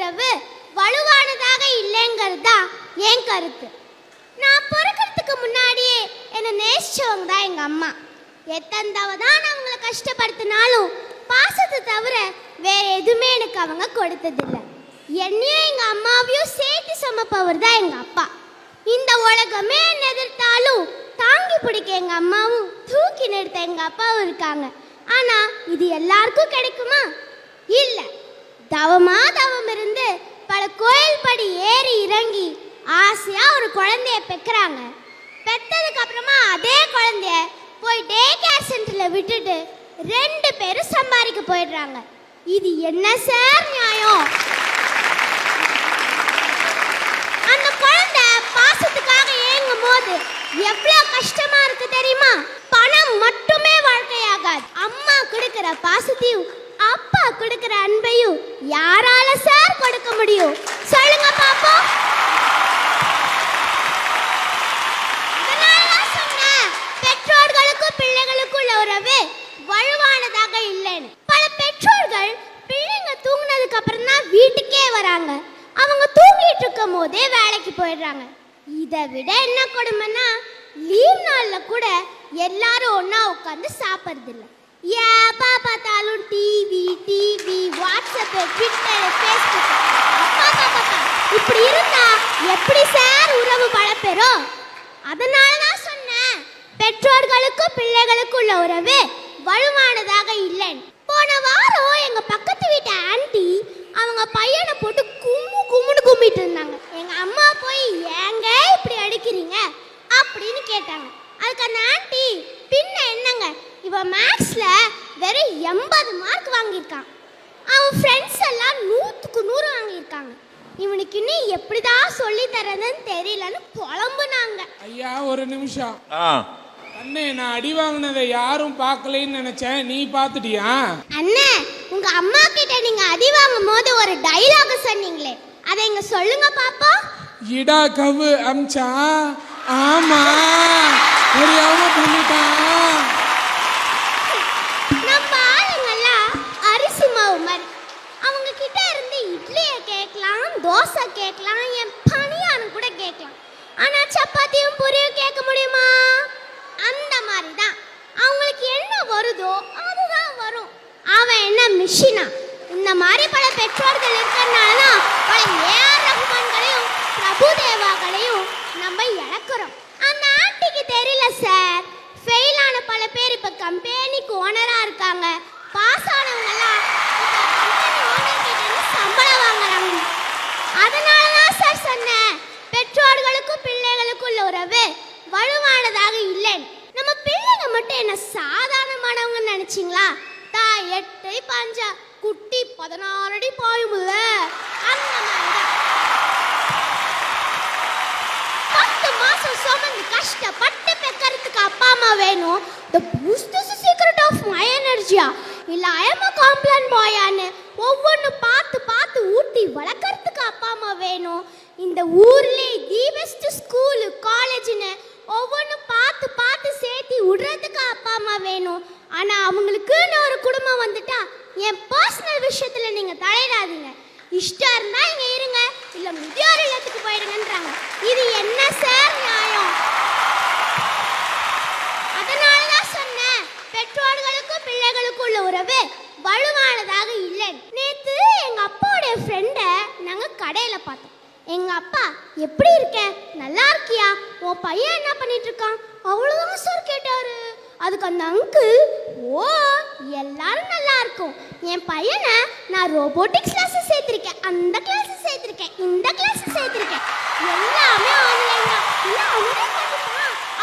உறவு வலுவானதாக இல்லைங்கிறது தான் என் கருத்து. நான் பிறக்கிறதுக்கு முன்னாடியே என்னை நேசிச்சவங்க தான் எங்கள் அம்மா. எத்தனை தான் நான் அவங்கள கஷ்டப்படுத்தினாலும் பாசத்தை தவிர வேற எதுவுமே எனக்கு அவங்க கொடுத்ததில்லை. என்னையும் எங்கள் அம்மாவையும் சேர்த்து சமப்பவர் தான் எங்கள் அப்பா. இந்த உலகமே என்ன எதிர்த்தாலும் தாங்கி பிடிக்க எங்க அம்மாவும் தூக்கி நிறுத்த எங்க அப்பாவும் இருக்காங்க. ஆனா இது எல்லாருக்கும் கிடைக்குமா? இல்ல. தவமா கோயில் படி ஏறி இறங்கி ஆசையா ஒரு குழந்தைய பெக்குறாங்க. பெத்ததுக்கு அப்புறமா அதே குழந்தைய போய் டே கேர் சென்டர்ல விட்டுட்டு ரெண்டு பேரும் சம்பாதிக்க போயிடுறாங்க. இது என்ன சார் நியாயம்? அந்த குழந்தை பாசத்துக்காக ஏங்கும் போது எவ்வளவு கஷ்டமா இருக்கு தெரியுமா? பணம் மட்டுமே வாழ்க்கையாகாது. அம்மா கொடுக்கிற பாசத்தையும் அப்பா கொடுக்கிற அன்பையும் யாரால சார் கொடுக்க முடியும் சொல்லுங்க பாப்போம் அதனாலதான் சொன்னேன், பெற்றோர்களுக்கும் பிள்ளைகளுக்கும் உள்ள உறவு வலுவானதாக இல்லைன்னு பல பெற்றோர்கள் பிள்ளைங்க தூங்குனதுக்கு அப்புறம் தான் வீட்டுக்கே வராங்க அவங்க தூங்கிட்டு இருக்கும் போதே வேலைக்கு போயிடுறாங்க. இதை விட என்ன கொடுமைன்னா லீவ் நாளில் கூட எல்லாரும் ஒன்றா உட்காந்து சாப்பிட்றதில்ல. ஏப்பா பார்த்தாலும் TV TV WhatsApp Twitter Facebook இப்படி இருந்தா எப்படி சார் உறவு பழப்பெறும் அதனால தான் சொன்னேன் பெற்றோர்களுக்கும் பிள்ளைகளுக்கும் உள்ள உறவு வலுவானதாக இல்லைன்னு. போன வாரம் எங்க பக்கத்து வீட்டு ஆண்டி அவங்க பையனை போட்டு கும்மு கும்முன்னு கும்மிட்டு இருந்தாங்க. எங்க அம்மா போய் ஏங்க இப்படி அடிக்கிறீங்க? அப்படின்னு கேட்டாங்க. அதுக்கு அந்த ஆன்ட்டி பின்ன என்னங்க? இவன் மேக்ஸ்ல வெறும் எண்பது மார்க் வாங்கியிருக்கான். அவன் ஃப்ரெண்ட்ஸ் எல்லாம் நூற்றுக்கு நூறு வாங்கியிருக்காங்க. இவனுக்கு இன்னும் எப்படிதான் சொல்லி தரதுன்னு தெரியலன்னு புலம்புனாங்க. ஐயா ஒரு நிமிஷம். அண்ணே நான் அடி வாங்கினதை யாரும் பார்க்கலைன்னு நினைச்சேன். நீ பார்த்துட்டியா? அண்ணே உங்க அம்மா கிட்ட நீங்க அடி வாங்கும் போது ஒரு டைலாக் சொன்னீங்களே அதை இங்க சொல்லுங்க பாப்போம். இடா கவு அம்சா ஆமா. தெரியாம பண்ணிட்டான். நம்ம ஆளுங்கெல்லாம் அரிசி மாவு மாதிரி. அவங்க கிட்ட இருந்து இட்லியை கேட்கலாம் தோசை கேட்கலாம் என் பணியாரம் கூட கேட்கலாம். ஆனா சப்பாத்தியும் பூரியும் கேட்க முடியுமா? அந்த மாதிரி தான் அவங்களுக்கு என்ன வருதோ அதுதான் வரும். அவன் என்ன மிஷினா? இந்த மாதிரி பல பெற்றோர்கள் இருக்கிறதுனால தான் பல ஏஆர் ரஹ்மான்களையும் பிரபு தேவாக்களையும் நம்ம இழக்கிறோம். அந்த ஆண்டிக்கு தெரியல சார் ஃபெயில் ஆன பல பேர் இப்போ கம்பெனிக்கு ஓனராக இருக்காங்க. பாஸ் ஆனவங்கெல்லாம் சம்பளம் வாங்குறாங்க. அதனால தான் சார் சொன்னேன். பெற்றோர்களுக்கும் பிள்ளைகளுக்கும் உள்ள உறவு வலுவானதாக இல்லை நம்ம பிள்ளைங்க மட்டும் என்ன சாதாரணமானவங்கன்னு நினச்சிங்களா? எட்டை பஞ்சா குட்டி பதினாறு அடி பாயும்ல அந்த பத்து மாசம் சுமந்து கஷ்டப்பட்டு பெக்கறதுக்கு அப்பா அம்மா வேணும். The boost is secret of my எனர்ஜியா இல்ல ஐ அம் அ காம்ப்ளான் பாயான்னு ஒவ்வொன்று பார்த்து பார்த்து ஊட்டி வளர்க்கறதுக்கு அப்பா அம்மா வேணும். இந்த ஊர்லயே தி பெஸ்ட் ஸ்கூலு காலேஜ்னு ஒவ்வொன்று பார்த்து பார்த்து சேர்த்து விடுறதுக்கு அப்பா அம்மா வேணும். ஆனா அவங்களுக்குன்னு ஒரு குடும்பம் வந்துட்டா என் பர்சனல் விஷயத்துல நீங்க தலையிடாதீங்க. இஷ்டம் இருந்தா இங்க இருங்க இல்ல முதியோர் இல்லத்துக்கு போயிடுங்கன்றாங்க. இது என்ன சார் நியாயம்? அதனால தான் சொன்னேன் பெற்றோர்களுக்கும் பிள்ளைகளுக்கும் உள்ள உறவு வலுவானதாக இல்லை. நேத்து எங்க அப்பாவுடைய ஃப்ரெண்டை நாங்க கடையில பார்த்தோம். எங்க அப்பா எப்படி இருக்க? நல்லா இருக்கியா? உன் பையன் என்ன பண்ணிட்டு இருக்கான்? அவ்வளவுதான் சார் கேட்டாரு. அதுக்கு அந்த அங்கிள் ஓ எல்லாரும் நல்லா இருக்கும் என் பையனை நான் ரோபோட்டிக்ஸ் கிளாஸ் சேர்த்திருக்கேன். அந்த கிளாஸ் சேர்த்திருக்கேன். இந்த கிளாஸ் சேர்த்திருக்கேன். எல்லாமே ஆன்லைன் தான். அவனே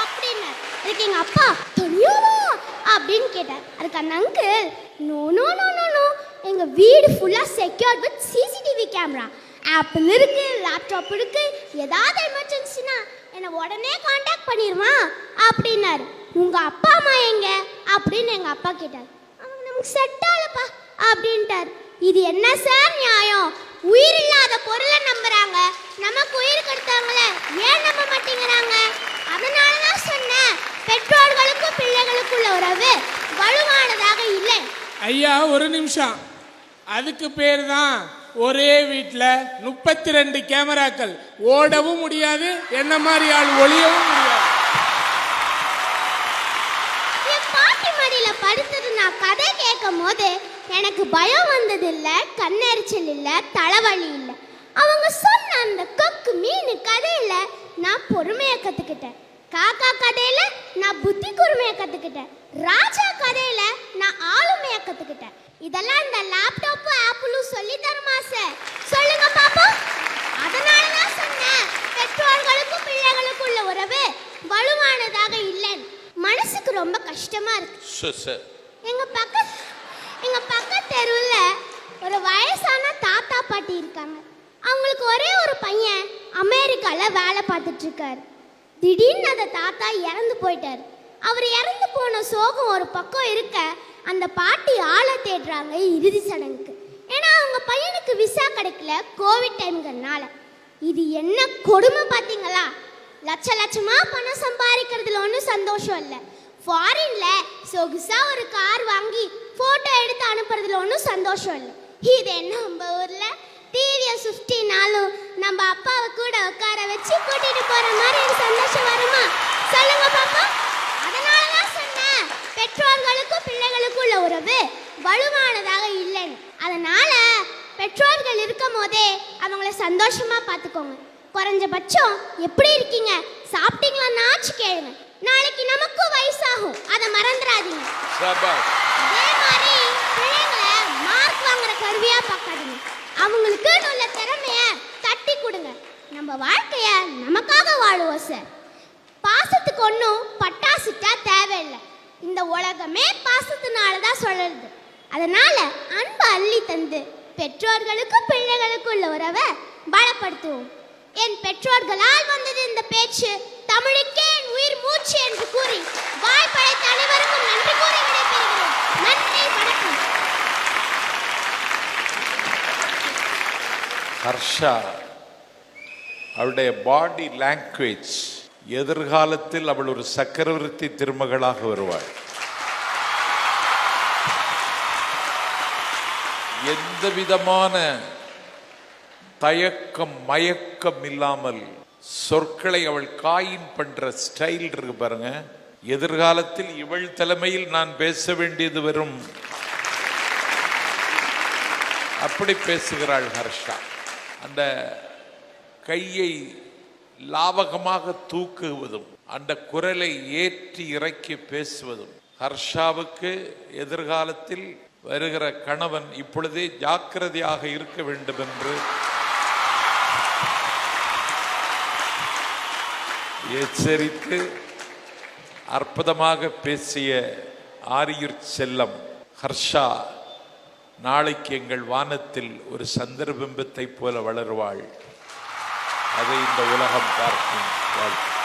அப்படின்னு அதுக்கு எங்கள் அப்பா தனியாவா அப்படின்னு கேட்டார். அதுக்கு அந்த uncle no no no no no. எங்கள் வீடு ஃபுல்லாக secured with CCTV camera Apple இருக்குது லேப்டாப் இருக்குது ஏதாவது எமர்ஜென்சினா என்னை உடனே காண்டாக்ட் பண்ணிடுவான் அப்படின்னாரு. உங்க அப்பா அம்மா எங்க? அப்படின்னு எங்க அப்பா கேட்டார். அவங்க நமக்கு செட் ஆகலப்பா அப்படின்ட்டார். இது என்ன சார் நியாயம்? உயிர் இல்லாத பொருளை நம்புறாங்க. நமக்கு உயிர் கொடுத்தாங்களே ஏன் நம்ப மாட்டேங்கிறாங்க? அதனால தான் சொன்னேன் பெற்றோர்களுக்கும் பிள்ளைகளுக்குள்ள உறவு வலுவானதாக இல்லை. ஐயா ஒரு நிமிஷம். அதுக்கு பேர் தான் ஒரே வீட்டில் முப்பத்தி ரெண்டு கேமராக்கள். ஓடவும் முடியாது என்ன மாதிரி ஆள் ஒளியவும் முடியாது என் பாட்டி மடியில படுத்துட்டு நான் கதை கேட்கும் போது எனக்கு பயம் வந்தது இல்ல கண்ணெரிச்சல் இல்ல தலைவலி இல்ல. அவங்க சொன்ன அந்த கொக்கு மீன் கதையில நான் பொறுமைய கத்துக்கிட்டேன். காக்கா கதையில நான் புத்தி கூர்மைய கத்துக்கிட்டேன். ராஜா கதையில நான் ஆளுமைய கத்துக்கிட்டேன். இதெல்லாம் இந்த லேப்டாப் ஆப்பிளும் சொல்லி தருமா சார் சொல்லுங்க பாப்போம். அதனால தான் சொன்னேன் பெற்றோர்களுக்கும் பிள்ளைகளுக்கும் உள்ள உறவு வலுவானதாக இல்லைன்னு. மனசுக்கு ரொம்ப கஷ்டமா இருக்கு. எங்க பக்கத்து எங்க பக்கத்து தெருவுல ஒரு வயசான தாத்தா பாட்டி இருக்காங்க எங்களுக்கு ஒரே ஒரு பையன் அமெரிக்கால வேலை பார்த்துட்ருக்காரு. திடீர்னு அந்த தாத்தா இறந்து போயிட்டாரு. அவர் இறந்து போன சோகம் ஒரு பக்கம் இருக்க அந்த பாட்டி ஆளை தேடுறாங்க இறுதி சடங்குக்கு. ஏன்னா அவங்க பையனுக்கு விசா கிடைக்கல கோவிட் டைம்ங்கிறனால இது என்ன கொடுமை பார்த்தீங்களா? லட்ச லட்சமா பணம் சம்பாதிக்கிறதுல ஒன்றும் சந்தோஷம் இல்லை. ஃபாரின்ல சொகுசா ஒரு கார் வாங்கி போட்டோ எடுத்து அனுப்புறதுல ஒன்றும் சந்தோஷம் இல்லை. இது என்ன நம்ம ஊர்ல? டிவிஎஸ் ஃபிஃப்டினாலும் நம்ம அப்பாவை கூட உட்கார வச்சு கூட்டிட்டு போற மாதிரி ஒரு சந்தோஷம் வருமா? சொல்லுங்க பாப்பா. அதனால தான் சொன்னேன். பெற்றோர்களுக்கும் பிள்ளைகளுக்கும் உள்ள உறவு வலுவானதாக இல்லைன்னு. அதனால பெற்றோர்கள் இருக்கும் போதே அவங்கள சந்தோஷமா பார்த்துக்கோங்க. குறைஞ்சபட்சம் எப்படி இருக்கீங்க? சாப்பிட்டீங்களான்னாச்சு கேளுங்க. நாளைக்கு நமக்கும் வயசாகும். அதை மறந்துடாதீங்க. அதே மாதிரி பிள்ளைங்களை மார்க் வாங்குற கருவியா அவங்களுக்கு உள்ள திறமைய தட்டி கொடுங்க. நம்ம வாழ்க்கைய நமக்காக வாழுவோம் சார் பாசத்துக்கு ஒன்றும் பட்டாசுட்டா தேவையில்லை. இந்த உலகமே பாசத்தினால தான் சொல்லுது அதனால அன்பு அள்ளி தந்து பெற்றோர்களுக்கும் பிள்ளைகளுக்கும் உள்ள உறவை பலப்படுத்துவோம். என் பெற்றோர்களால் வந்தது இந்த பேச்சு. ஹர்ஷா அவளுடைய பாடி லாங்குவேஜ் எதிர்காலத்தில் அவள் ஒரு சக்கரவர்த்தி திருமகளாக வருவாள். எந்த விதமான தயக்கம் மயக்கம் இல்லாமல் சொற்களை அவள் காயின் பண்ற ஸ்டைல் இருக்கு பாருங்க. எதிர்காலத்தில் இவள் தலைமையில் நான் பேச வேண்டியது வரும் அப்படி பேசுகிறாள் ஹர்ஷா. அந்த கையை லாவகமாக தூக்குவதும் அந்த குரலை ஏற்றி இறக்கி பேசுவதும். ஹர்ஷாவுக்கு எதிர்காலத்தில் வருகிற கணவன் இப்பொழுதே ஜாக்கிரதையாக இருக்க வேண்டும் என்று எச்சரித்து அற்புதமாக பேசிய ஆரியூர் செல்லம் ஹர்ஷா நாளைக்கு எங்கள் வானத்தில் ஒரு சந்திரபிம்பத்தைப் போல வளருவாள். அதை இந்த உலகம் பார்க்கும் வாழ்க்கை.